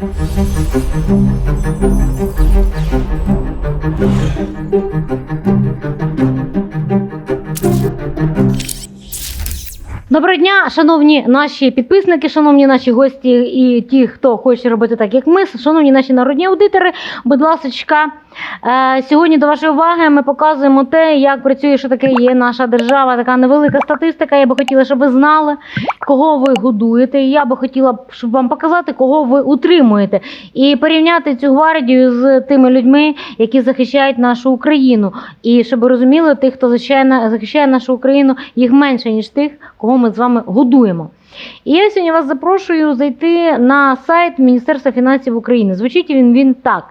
Доброго дня, шановні наші підписники, шановні наші гості і ті, хто хоче робити так, як ми, шановні наші народні аудитори. Будь ласка, сьогодні до вашої уваги ми показуємо те, як працює, що таке є наша держава. Така невелика статистика. Я би хотіла, щоб ви знали, кого ви годуєте. Я би хотіла, щоб вам показати, кого ви утримуєте, і порівняти цю гвардію з тими людьми, які захищають нашу Україну. І щоб розуміли, тих, хто захищає, нашу Україну, їх менше ніж тих, кого ми з вами годуємо. І я сьогодні вас запрошую зайти на сайт Міністерства фінансів України. Звучить він він так: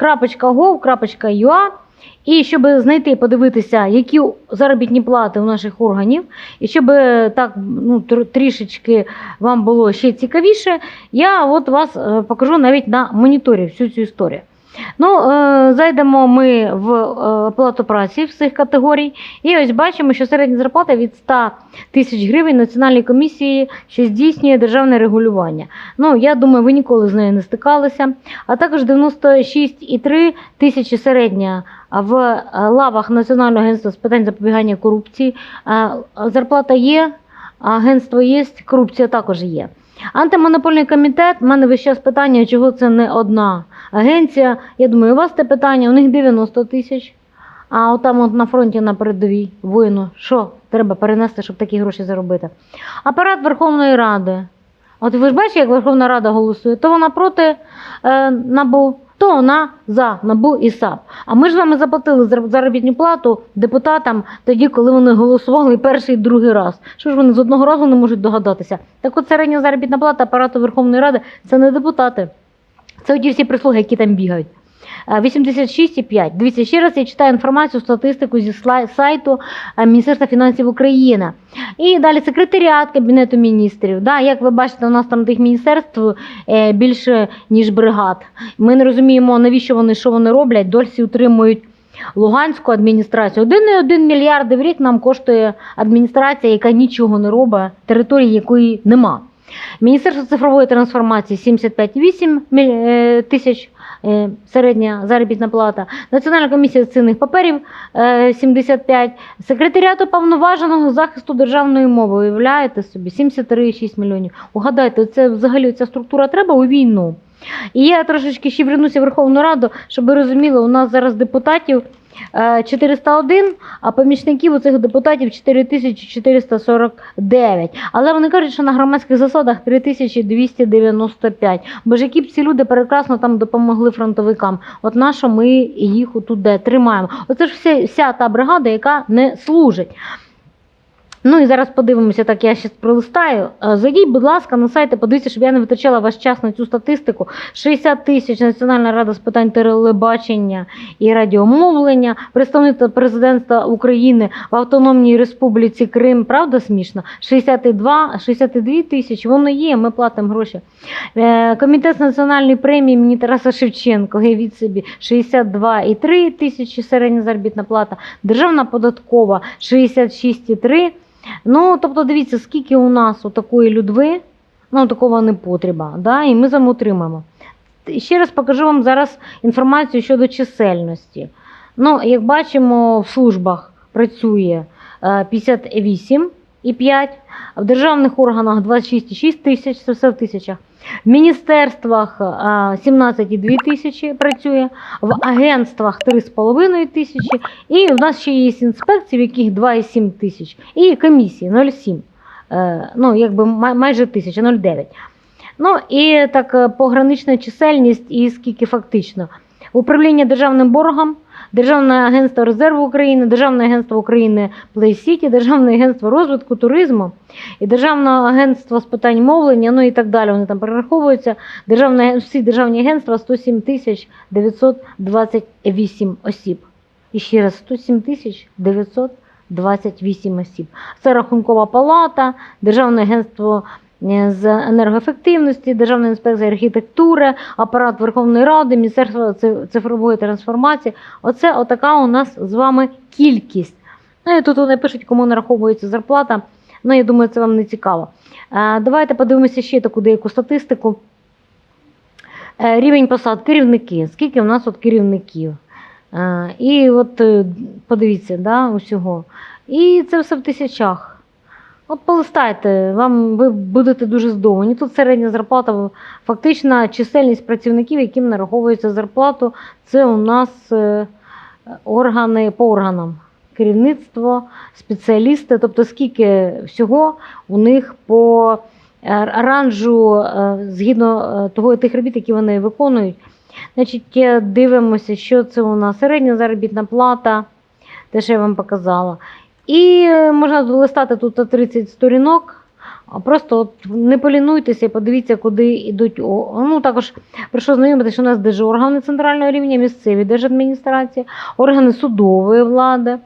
mof.gov.ua. І щоб знайти, подивитися, які заробітні плати у наших органів, і щоб е, так ну, трішечки вам було ще цікавіше, я от вас е, покажу навіть на моніторі всю цю історію. Ну, е, зайдемо ми в е, оплату праці всіх категорій, і ось бачимо, що середня зарплата від 100 тисяч гривень Національної комісії, що здійснює державне регулювання. Ну, я думаю, ви ніколи з нею не стикалися. А також 96,3 тисячі середня в е, лавах Національного агентства з питань запобігання корупції. Зарплата є, агентство є, корупція також є. Антимонопольний комітет, в мене весь час питання, чого це не одна агенція. Я думаю, у вас те питання, у них 90 тисяч. А отам от на фронті на передовій воїну, що треба перенести, щоб такі гроші заробити? Апарат Верховної Ради. От ви ж бачите, як Верховна Рада голосує, то вона проти е, НАБУ, то вона за НАБУ і САП. А ми ж з вами заплатили зар- заробітну плату депутатам тоді, коли вони голосували перший і другий раз. Що ж вони з одного разу не можуть догадатися? Так от середня заробітна плата апарату Верховної Ради це не депутати. Це оті всі прислуги, які там бігають. Е, 86,5. Дивіться, ще раз я читаю інформацію, статистику зі сайту е, Міністерства фінансів України. І далі секретаріат Кабінету міністрів. Да, як ви бачите, у нас там тих міністерств е, більше, ніж бригад. Ми не розуміємо, навіщо вони, що вони роблять. Досі утримують Луганську адміністрацію. 1,1 мільярди в рік нам коштує адміністрація, яка нічого не робить, території якої нема. Міністерство цифрової трансформації 75,8 е, тисяч е, середня заробітна плата. Національна комісія з цінних паперів е, 75. Секретаріату повноваженого захисту державної мови. Уявляєте собі 73,6 мільйонів. Угадайте, це взагалі ця структура треба у війну. І я трошечки ще вернуся в Верховну Раду, щоб ви розуміли, у нас зараз депутатів е, 401, а помічників у цих депутатів 4449. Але вони кажуть, що на громадських засадах 3295. Бо ж які б ці люди прекрасно там допомогли фронтовикам. От нащо ми їх отут де тримаємо. Оце ж вся, вся та бригада, яка не служить. Ну і зараз подивимося, так я ще пролистаю. Е, Зайдіть, будь ласка, на сайт подивіться, щоб я не витрачала ваш час на цю статистику. 60 тисяч Національна рада з питань телебачення і радіомовлення, представництво президентства України в Автономній Республіці Крим. Правда смішно? 62, 62 тисячі, воно є, ми платимо гроші. Е, Комітет національної премії імені Тараса Шевченка, уявіть собі, 62,3 тисячі середня заробітна плата. Державна податкова 66,3. Ну, тобто, дивіться, скільки у нас у такої людви, ну, такого не потреба, да, і ми з отримаємо. Ще раз покажу вам зараз інформацію щодо чисельності. Ну, як бачимо, в службах працює е, 58,5, в державних органах 26,6 тисяч, це все в тисячах. В міністерствах е, 17,2 тисячі працює, в агентствах 3,5 тисячі, і в нас ще є інспекції, в яких 2,7 тисяч, і комісії 0,7, е, ну, якби майже тисяча, 0,9. Ну і так е, погранична чисельність і скільки фактично. Управління державним боргом, Державне агентство резерву України, Державне агентство України City, Державне агентство розвитку туризму і Державне агентство з питань мовлення, ну і так далі. Вони там перераховуються. Державне, всі державні агентства 107 тисяч 928 осіб. І ще раз 107 тисяч 928 осіб. Це Рахункова палата, Державне агентство з енергоефективності, Державна інспекція архітектури, апарат Верховної Ради, Міністерство цифрової трансформації. Оце отака у нас з вами кількість. Ну і тут вони пишуть, кому нараховується зарплата Ну, я думаю, це вам не цікаво. Е, Давайте подивимося ще таку деяку статистику. Е, Рівень посад керівники. Скільки в нас от керівників? Е, І от подивіться, да, усього. І це все в тисячах. От полистайте, вам ви будете дуже здивовані. Тут середня зарплата, фактична чисельність працівників, яким нараховується зарплату, це у нас е, органи по органам. Керівництво, спеціалісти, тобто скільки всього у них по е, ранжу е, згідно того тих робіт, які вони виконують. Значить, дивимося, що це у нас середня заробітна плата, те, що я вам показала. І е, можна листати тут 30 сторінок. Просто от не полінуйтеся і подивіться, куди йдуть. Ну, також прошу знайомити, що у нас держоргани центрального рівня, місцеві держадміністрації, органи судової влади.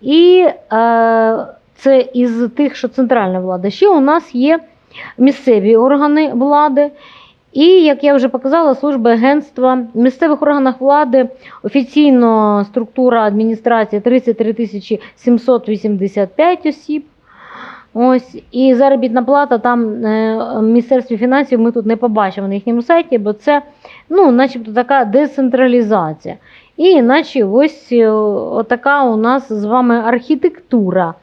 І е, це із тих, що центральна влада. Ще у нас є місцеві органи влади. І, як я вже показала, служби агентства в місцевих органах влади офіційно структура адміністрації 33 тисячі 785 осіб. Ось, і заробітна плата там е, в Міністерстві фінансів ми тут не побачимо на їхньому сайті, бо це ну, начебто така децентралізація. І наче ось е, отака у нас з вами архітектура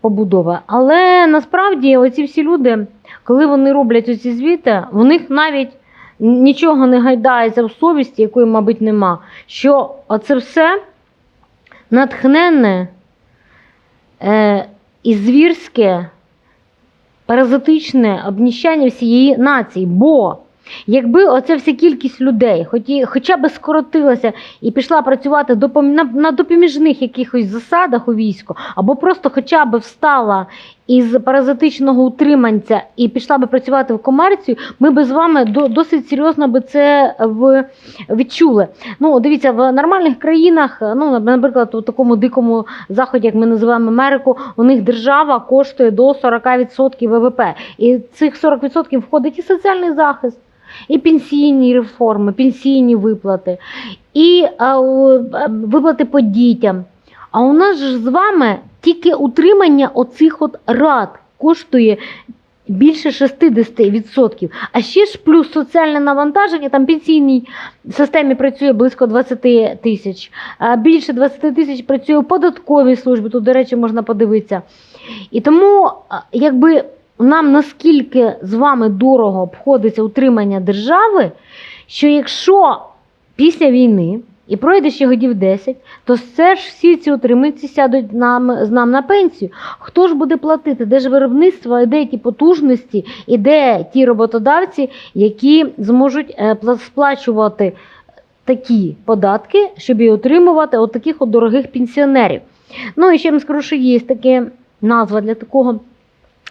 побудова. Але насправді оці всі люди, коли вони роблять оці звіти, в них навіть нічого не гайдається в совісті, якої, мабуть, нема. Що оце все натхненне е, і звірське паразитичне обніщання всієї нації. Бо якби оця вся кількість людей, хоча б скоротилася і пішла працювати на допоміжних якихось засадах у війську, або просто хоча б встала із паразитичного утриманця і пішла би працювати в комерцію, ми би з вами досить серйозно би це відчули. Ну, дивіться, в нормальних країнах, ну, наприклад, у такому дикому заході, як ми називаємо Америку, у них держава коштує до 40% ВВП. І цих 40% входить і соціальний захист. І пенсійні реформи, пенсійні виплати, і а, виплати по дітям. А у нас ж з вами тільки утримання оцих от рад коштує більше 60%. А ще ж плюс соціальне навантаження, там пенсійній системі працює близько 20 тисяч, а більше 20 тисяч працює у податковій службі, тут, до речі, можна подивитися. І тому, якби нам наскільки з вами дорого обходиться утримання держави, що якщо після війни і пройде ще годів 10, то все ж всі ці утриманці сядуть нам, з нам на пенсію. Хто ж буде платити? Де ж виробництво, і де ті потужності, і де ті роботодавці, які зможуть е, сплачувати такі податки, щоб і отримувати от таких от дорогих пенсіонерів. Ну і ще вам скажу, що є таке назва для такого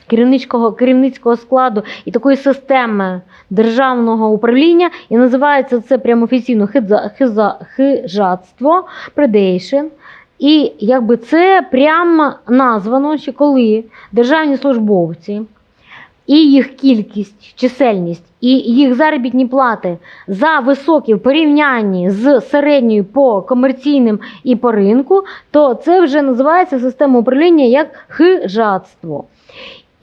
керівницького, керівницького складу і такої системи державного управління, і називається це прямо офіційно хиза, хиза, хижатство, predation. І якби це прямо названо, що коли державні службовці і їх кількість, чисельність, і їх заробітні плати за високі в порівнянні з середньою по комерційним і по ринку, то це вже називається система управління як хижатство.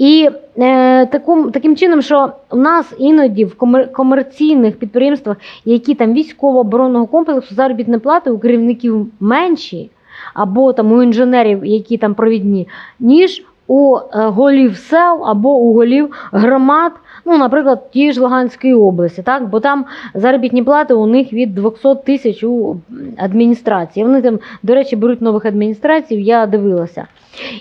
І е, таким, таким чином, що у нас іноді в комер- комерційних підприємствах, які там військово-оборонного комплексу, заробітні плати у керівників менші, або там у інженерів, які там провідні, ніж у е, голів сел або у голів громад, ну, наприклад, тієї ж Луганської області, так? бо там заробітні плати у них від 200 тисяч у адміністрації. Вони там, до речі, беруть нових адміністрацій, я дивилася.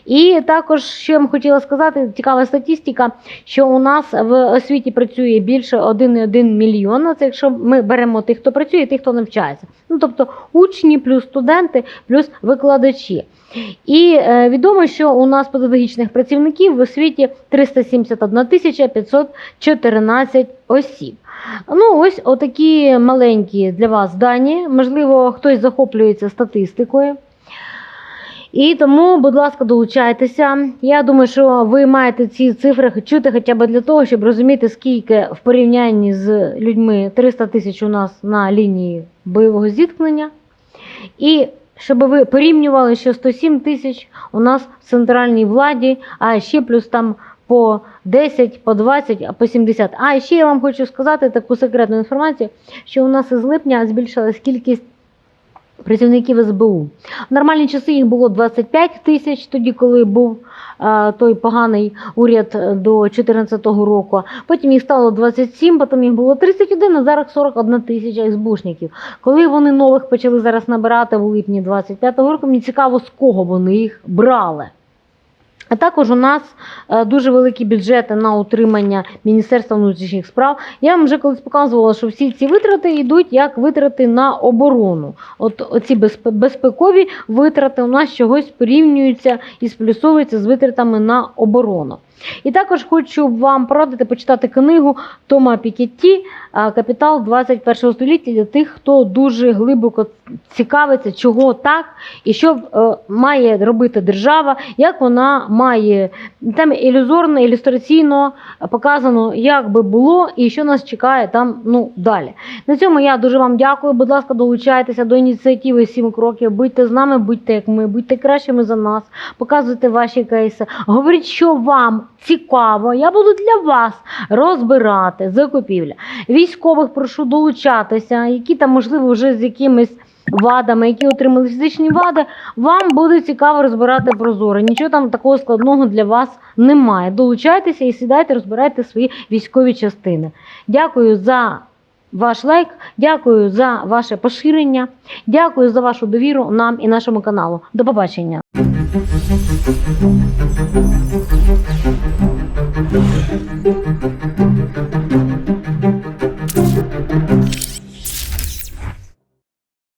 І також, що я вам хотіла сказати, цікава статистика, що у нас в освіті працює більше 1,1 мільйона. Це якщо ми беремо тих, хто працює, і тих, хто навчається. Ну тобто учні, плюс студенти, плюс викладачі. І е, відомо, що у нас педагогічних працівників в освіті 371 тисяча 514 осіб. Ну, ось отакі маленькі для вас дані. Можливо, хтось захоплюється статистикою. І тому, будь ласка, долучайтеся. Я думаю, що ви маєте ці цифри чути хоча б для того, щоб розуміти, скільки в порівнянні з людьми 300 тисяч у нас на лінії бойового зіткнення. І щоб ви порівнювали, що 107 тисяч у нас в центральній владі, а ще плюс там по 10, по 20, а по 70. А ще я вам хочу сказати таку секретну інформацію, що у нас із липня збільшилась кількість працівників СБУ. В нормальні часи їх було 25 тисяч, тоді, коли був е, той поганий уряд е, до 2014 року. Потім їх стало 27, потім їх було 31, а зараз 41 тисяча СБУшників. Коли вони нових почали зараз набирати в липні 25-го року, мені цікаво, з кого вони їх брали. А також у нас е, дуже великі бюджети на утримання Міністерства внутрішніх справ. Я вам вже колись показувала, що всі ці витрати йдуть як витрати на оборону. От оці безпекові витрати у нас чогось порівнюються і сплюсовуються з витратами на оборону. І також хочу вам порадити почитати книгу Тома Пікетті Капітал 21 століття для тих, хто дуже глибоко цікавиться, чого так і що е, має робити держава, як вона має там ілюзорно, ілюстраційно показано, як би було і що нас чекає там ну, далі. На цьому я дуже вам дякую. Будь ласка, долучайтеся до ініціативи «7 кроків. Будьте з нами, будьте як ми, будьте кращими за нас, показуйте ваші кейси. Говоріть, що вам цікаво. Я буду для вас розбирати закупівля. Військових прошу долучатися, які там, можливо, вже з якимись. Вадами, які отримали фізичні вади, вам буде цікаво розбирати прозоро. Нічого там такого складного для вас немає. Долучайтеся і сідайте, розбирайте свої військові частини. Дякую за ваш лайк, дякую за ваше поширення, дякую за вашу довіру нам і нашому каналу. До побачення. Thank you.